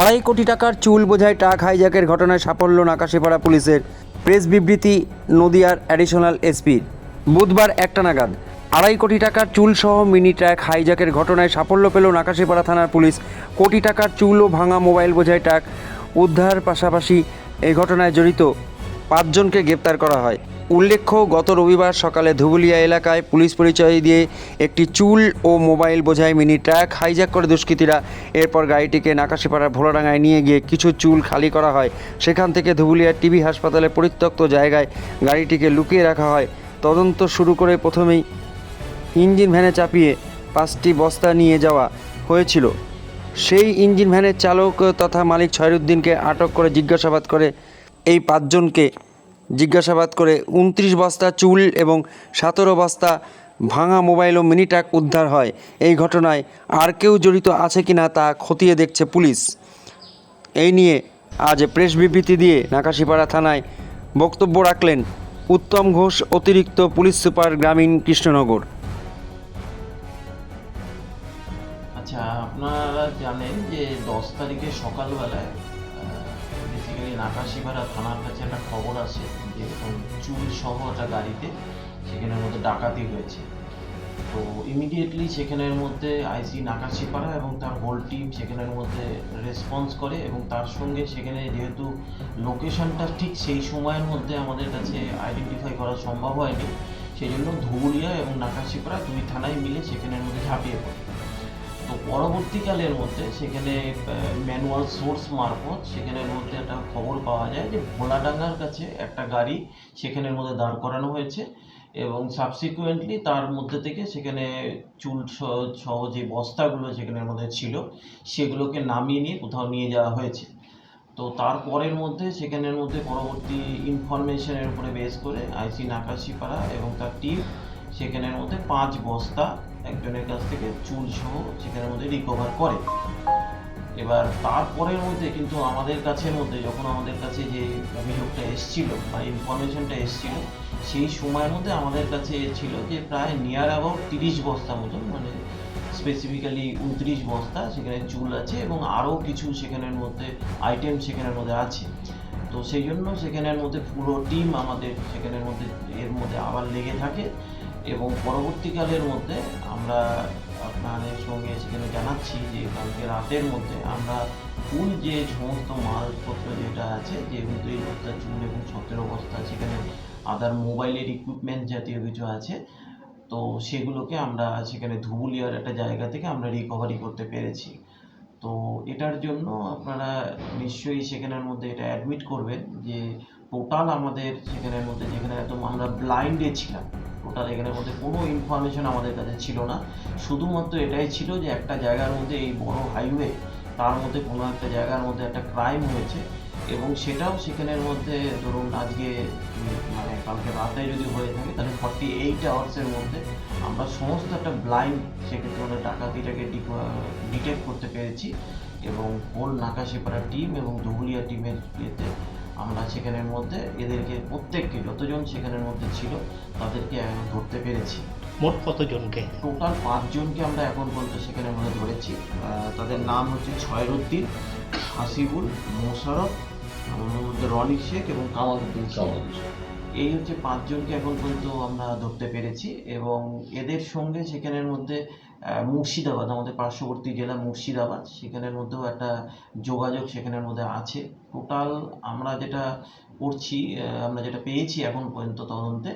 আড়াই কোটি টাকার চুল বোঝায় ট্রাক হাইজ্যাকের ঘটনায় সাফল্য নাকাশিপাড়া পুলিশের প্রেস বিবৃতি নদিয়ার অ্যাডিশনাল এসপির বুধবার একটা নাগাদ আড়াই কোটি টাকার চুল সহ মিনি ট্রাক হাইজ্যাকের ঘটনায় সাফল্য পেল নাকাশিপাড়া থানার পুলিশ। কোটি টাকার চুল ও ভাঙা মোবাইল বোঝায় ট্রাক। উদ্ধার পাশাপাশি এই ঘটনায় জড়িত পাঁচজনকে গ্রেপ্তার করা হয়। উল্লেখ্য, গত রবিবার সকালে ধুবুলিয়া এলাকায় পুলিশ পরিচয় দিয়ে একটি চুল ও মোবাইল বোঝাই মিনি ট্রাক হাইজ্যাক করে দুষ্কৃতীরা। এরপর গাড়িটিকে নাকাশিপাড়ার ভোলাডাঙ্গায় নিয়ে গিয়ে কিছু চুল খালি করা হয়। সেখান থেকে ধুবুলিয়া টিবি হাসপাতালে পরিত্যক্ত জায়গায় গাড়িটিকে লুকিয়ে রাখা হয়। তদন্ত শুরু করে প্রথমেই ইঞ্জিন ভ্যানে চাপিয়ে পাঁচটি বস্তা নিয়ে যাওয়া হয়েছিল। সেই ইঞ্জিন ভ্যানের চালক তথা মালিক ছয়রুদ্দিনকে আটক করে জিজ্ঞাসাবাদ করে এই পাঁচজনকে জিজ্ঞাসাবাদ করে উনত্রিশ বস্তা চুল এবং সতেরো বস্তা ভাঙা মোবাইল ও মিনি ট্রাক উদ্ধার হয়। এই ঘটনায় আর কেউ জড়িত আছে কিনা তা খতিয়ে দেখছে পুলিশ। এই নিয়ে আজ প্রেস বিবৃতি দিয়ে নাকাশিপাড়া থানায় বক্তব্য রাখলেন উত্তম ঘোষ অতিরিক্ত পুলিশ সুপার গ্রামীণ কৃষ্ণনগর। আচ্ছা আপনারা জানেন যে দশ তারিখে সকালবেলায় বেসিক্যালি নাকাশিপাড়া থানার কাছে একটা খবর আসে যে চুল সহ একটা গাড়িতে সেখানের মধ্যে ডাকাতি হয়েছে। তো ইমিডিয়েটলি সেখানের মধ্যে আইসি নাকাশিপাড়া এবং তার হোল টিম সেখানের মধ্যে রেসপন্স করে এবং তার সঙ্গে সেখানে যেহেতু লোকেশনটা ঠিক সেই সময়ের মধ্যে আমাদের কাছে আইডেন্টিফাই করা সম্ভব হয়নি সেই জন্য ধুবুলিয়া এবং নাকাশিপাড়া দুই থানায় মিলে সেখানের মধ্যে ঝাঁপিয়ে পড়ে। পরবর্তীকালের মধ্যে সেখানে ম্যানুয়াল সোর্স মারফত সেখানের মধ্যে একটা খবর পাওয়া যায় যে ভোলাডাঙ্গার কাছে একটা গাড়ি সেখানের মধ্যে দাঁড় করানো হয়েছে এবং সাবসিকুয়েন্টলি তার মধ্যে থেকে সেখানে চুল সহ- যে বস্তাগুলো সেখানের মধ্যে ছিল সেগুলোকে নামিয়ে নিয়ে কোথাও নিয়ে যাওয়া হয়েছে। তো তারপরের মধ্যে সেখানের মধ্যে পরবর্তী ইনফরমেশনের উপরে বেস করে আইসি নাকাশিপাড়া এবং তার টিম সেখানের মধ্যে পাঁচ বস্তা একজনের কাছ থেকে চুল সহ সেখানের মধ্যে রিকভার করে। এবার তারপরের মধ্যে কিন্তু আমাদের কাছের মধ্যে যখন আমাদের কাছে যে অভিযোগটা এসছিল বা ইনফরমেশনটা এসছিল, সেই সময়ের মধ্যে আমাদের কাছে ছিল যে প্রায় নিয়ার অ্যাবাউট তিরিশ বস্তা মতন মানে স্পেসিফিক্যালি উনত্রিশ বস্তা সেখানে চুল আছে এবং আরও কিছু সেখানের মধ্যে আইটেম সেখানের মধ্যে আছে। তো সেই জন্য সেখানের মধ্যে পুরো টিম আমাদের সেখানের মধ্যে, এর মধ্যে আবার লেগে থাকে। এবং পরবর্তীকালের মধ্যে আমরা আপনাদের সঙ্গে সেখানে জানাচ্ছি যে কালকে রাতের মধ্যে আমরা ফুল যে সমস্ত মালপত্র যেটা আছে, যে উনত্রিশ বস্তা চুল এবং সতেরো বস্তা সেখানে আদার মোবাইলের ইকুইপমেন্ট জাতীয় কিছু আছে, তো সেগুলোকে আমরা সেখানে ধুবুলিয়ার একটা জায়গা থেকে আমরা রিকভারি করতে পেরেছি। তো এটার জন্য আপনারা নিশ্চয়ই সেখানের মধ্যে এটা অ্যাডমিট করবেন যে টোটাল আমাদের সেখানের মধ্যে যেখানে একদম আমরা ব্লাইন্ডে ছিলাম টোটাল এখানের মধ্যে কোনো ইনফরমেশন আমাদের কাছে ছিল না। শুধুমাত্র এটাই ছিল যে একটা জায়গার মধ্যে এই বড় হাইওয়ে তার মধ্যে কোনো একটা জায়গার মধ্যে একটা ক্রাইম হয়েছে এবং সেটাও সেখানের মধ্যে ধরুন আজকে মানে কালকে রাতে যদি হয়ে থাকে, তাহলে ফর্টি এইট আওয়ার্সের মধ্যে আমরা সমস্ত একটা ব্লাইন্ড সেক্ষেত্রে আমরা ডাকাতিটাকে ডিটেক্ট করতে পেরেছি এবং হোল নাকাশিপাড়া টিম এবং ধুবুলিয়া টিমের ইয়েতে আমরা সেখানের মধ্যে এদেরকে প্রত্যেককে যতজন সেখানের মধ্যে ছিল তাদেরকে ধরতে পেরেছি। মোট কতজনকে? টোটাল পাঁচজনকে আমরা এখন পর্যন্ত সেখানের মধ্যে ধরেছি। তাদের নাম হচ্ছে ছয়রুদ্দিন হাসিবুল মোশারফ আমার মধ্যে রনিক শেখ এবং কামালউদ্দিন শেখ এই হচ্ছে পাঁচজনকে এখন পর্যন্ত আমরা ধরতে পেরেছি এবং এদের সঙ্গে সেখানের মধ্যে মুর্শিদাবাদ, আমাদের পার্শ্ববর্তী জেলা মুর্শিদাবাদ, সেখানের মধ্যেও একটা যোগাযোগ সেখানের মধ্যে আছে। টোটাল আমরা যেটা করছি আমরা যেটা পেয়েছি এখন পর্যন্ত তদন্তে,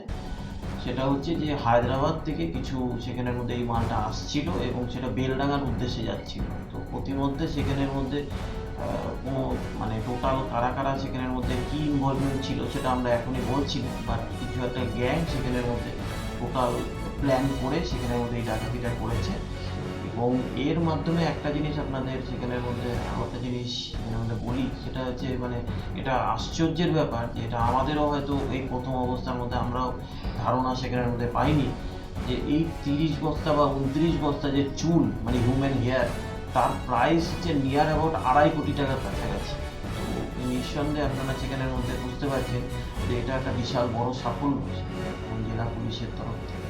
সেটা হচ্ছে যে হায়দ্রাবাদ থেকে কিছু সেখানের মধ্যে এই মালটা আসছিল এবং সেটা বেলডাঙ্গার উদ্দেশ্যে যাচ্ছিল। তো প্রতিমধ্যে সেখানের মধ্যে মানে টোটাল কারা কারা সেখানের মধ্যে কী ইনভলভমেন্ট ছিল সেটা আমরা এখনই বলছি না বাট কিছু একটা গ্যাং সেখানের মধ্যে টোটাল প্ল্যান করে সেখানের মধ্যে এই ডাকাতিটা করেছে। এবং এর মাধ্যমে একটা জিনিস আপনাদের সেখানের মধ্যে একটা জিনিস মধ্যে বলি, সেটা হচ্ছে মানে এটা আশ্চর্যের ব্যাপার যে এটা আমাদেরও হয়তো এই প্রথম অবস্থার মধ্যে আমরাও ধারণা সেখানের মধ্যে পাইনি যে এই তিরিশ বস্তা বা উনত্রিশ বস্তা যে চুল মানে হিউম্যান হেয়ার তার প্রাইস যে নিয়ার অ্যাবাউট আড়াই কোটি টাকার কাছাকাছি। তো নিঃসন্দেহে আপনারা সেখানের মধ্যে বুঝতে পারছেন যে এটা একটা বিশাল বড় সাফল্য। জেলা পুলিশের তরফ থেকে।